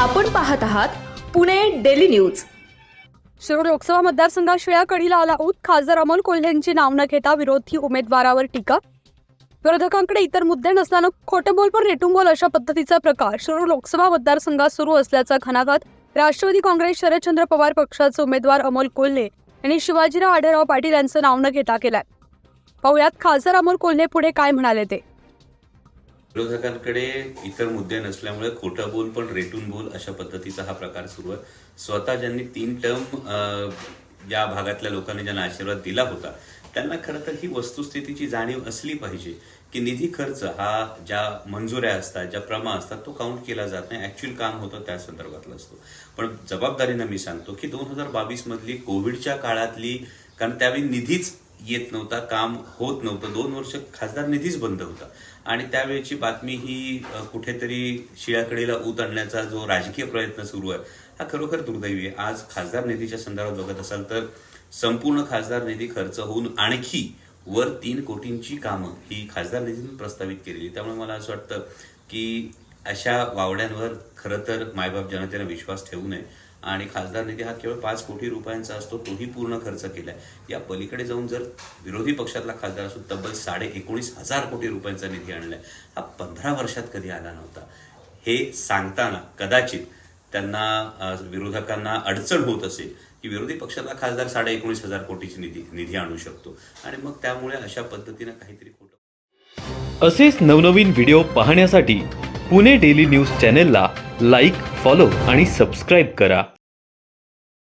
आपण पाहत आहात पुणे डेली न्यूज. शिरूर लोकसभा मतदारसंघात शिळ्या कढीला आला ऊत खासदार अमोल कोल्हेंची नाव न घेता विरोधी उमेदवारावर टीका. विरोधकांकडे इतर मुद्दे नसल्यानं खोटे बोल पण रेटून बोल अशा पद्धतीचा प्रकार शिरूर लोकसभा मतदारसंघात सुरू असल्याचा घणाघात राष्ट्रवादी काँग्रेस शरदचंद्र पवार पक्षाचे उमेदवार अमोल कोल्हे यांनी शिवाजीराव आढळराव पाटील यांचं नाव न घेता केलाय. पाहुयात खासदार अमोल कोल्हे पुढे काय म्हणाले ते. विरोधकांकडे इतर मुद्दे नसल्यामुळे खोटं बोल पण रेटून बोल अशा पद्धतीचा हा प्रकार सुरू आहे. स्वतः ज्यांनी तीन टर्म या भागातल्या लोकांनी ज्यांना आशीर्वाद दिला होता त्यांना खरं तर ही वस्तुस्थितीची जाणीव असली पाहिजे की निधी खर्च हा ज्या मंजुऱ्या असतात ज्या प्रमा असतात तो काउंट केला जात नाही. ऍक्च्युअल काम होतं त्या संदर्भातलं असतो. पण जबाबदारीनं मी सांगतो की दोन हजार बावीस मधली कोविडच्या काळातली कारण त्यावेळी निधीच येत नव्हता काम होत नव्हतं. दोन वर्ष खासदार निधीच बंद होता. आणि त्यावेळची बातमी ही कुठेतरी शिळ्याकडेला ऊत आणण्याचा जो राजकीय प्रयत्न सुरू आहे हा खरोखर दुर्दैवी आहे. आज खासदार निधीच्या संदर्भात बघत असाल तर संपूर्ण खासदार निधी खर्च होऊन आणखी वर तीन कोटींची कामं ही खासदार निधीतून प्रस्तावित केलेली त्यामुळे मला असं वाटतं की अशा वावड्यांवर खरं तर मायबाप जनतेला विश्वास ठेवू नये. आणि खासदार निधी हा केवळ पाच कोटी रुपयांचा असतो तोही पूर्ण खर्च केलाय. या पलीकडे जाऊन जर विरोधी पक्षातला खासदार असून तब्बल साडे एकोणीस हजार कोटी रुपयांचा निधी आणलाय हा पंधरा वर्षात कधी आला नव्हता? हे सांगताना कदाचित त्यांना विरोधकांना अडचण होत असेल की विरोधी पक्षातला खासदार साडे एकोणीस हजार कोटीची निधी निधी आणू शकतो. आणि मग त्यामुळे अशा पद्धतीनं काहीतरी खोटं असेच नवनवीन व्हिडिओ पाहण्यासाठी पुणे डेली न्यूज चॅनेलला लाईक फॉलो आणि सबस्क्राईब करा.